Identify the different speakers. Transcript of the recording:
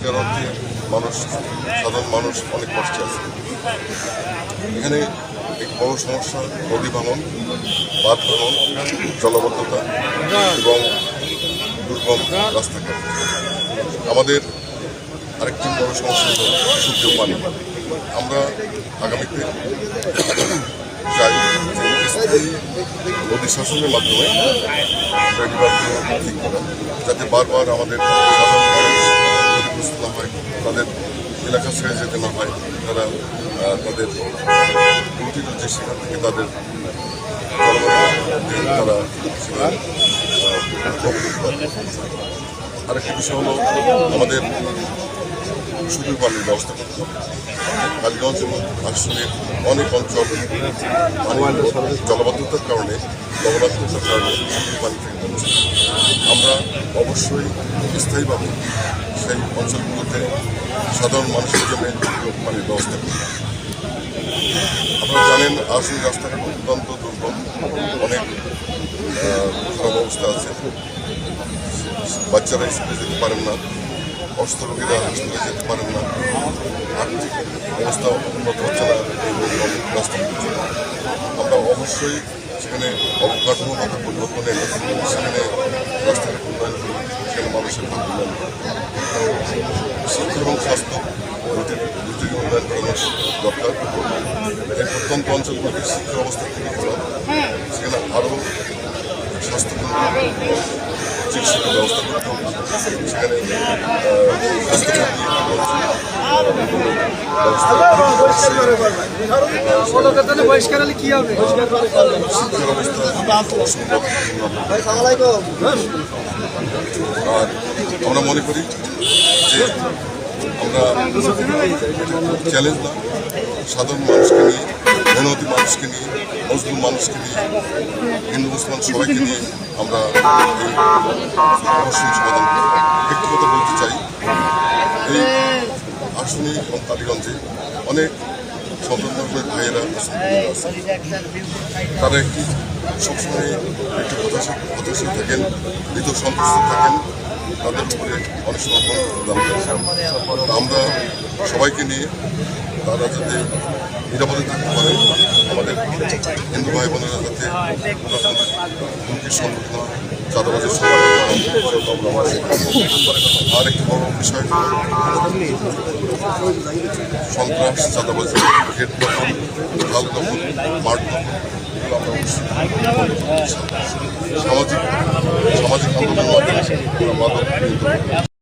Speaker 1: সত্যিকার অর্থে মানুষ, সাধারণ মানুষ অনেক কষ্টে আছে। এখানে এক বড় সমস্যা, নদী ভাঙন, বাঁধ ভাঙন, জলবদ্ধতা এবং দুর্গম রাস্তাঘাট। আমাদের আরেকটি বড় সমস্যা হল শুদ্ধ পানি। আমরা আগামীতে চাই যে নদী শাসনের মাধ্যমে ঠিক করা যাতে বারবার আমাদের সাধারণ ক্ষতিগ্রস্ত না হয়, তাদের এলাকা ছেড়ে যেতে না হয়, তারা তাদের উল্টিত যে সেখান থেকে, তাদের তারা। আরেকটি বিষয় হলো আমাদের শুধু পানির ব্যবস্থা করতে হবে কালীগঞ্জ এবং আসলে অনেক অঞ্চল জলবদ্ধতার কারণে লবণাক্ততার কারণে পানি থেকে অবশ্যই স্থায়ীভাবে সেই অঞ্চলগুলোতে সাধারণ মানুষের জন্য পানির ব্যবস্থা করি আপনারা জানেন আসলে রাস্তাঘাট অত্যন্ত দুর্গম। অনেক খারাপ অবস্থা আছে। বাচ্চারা স্কুলে যেতে পারেন না অস্ত্র রোগীরা হাসপাতালে যেতে পারেন না। আর্থিক অবস্থা উন্নত হচ্ছে না আমরা অবশ্যই সেখানে অবকাঠামো পরিবর্তন এনে সেখানে রাস্তাঘাট মানুষের করি। শিক্ষা এবং স্বাস্থ্য দুটি দুটি উন্নয়ন করানো দরকার এই প্রত্যন্ত অঞ্চলগুলোতে শিক্ষা অবস্থা খুবই সেখানে আরও চিকিৎসার ব্যবস্থা করতে হবে সেখানে
Speaker 2: বহিষ্কার
Speaker 1: আমরা মনে করি যে আমরা চ্যালেঞ্জ না, সাধারণ মানুষকে নিয়ে মেহনতি মানুষকে নিয়ে মজদুর মানুষকে নিয়ে, হিন্দু, মুসলমান সবাইকে নিয়ে আমরা এই অবশ্যই সমাধান কথা বলতে চাই। আসনি এবং কালীগঞ্জে অনেক স্বতন্ত্রের ভাইয়েরা তারা একটি সবসময় একটি হতাশা হতাশায় থাকেন, মৃত সন্তুষ্ট থাকেন। তাদের উপরে অনেক সময় আমরা সবাইকে নিয়ে তারা যাতে নিরাপদে থাকতে পারে, আমাদের হিন্দু ভাই বোনেরা যাতে হুমকির সম্মুখীন আর একটি বড় বিষয় সন্ত্রাস, চাঁদাবাজি গেট দখল ঢাল দখল, মাঠ দখল সামাজিক সামাজিক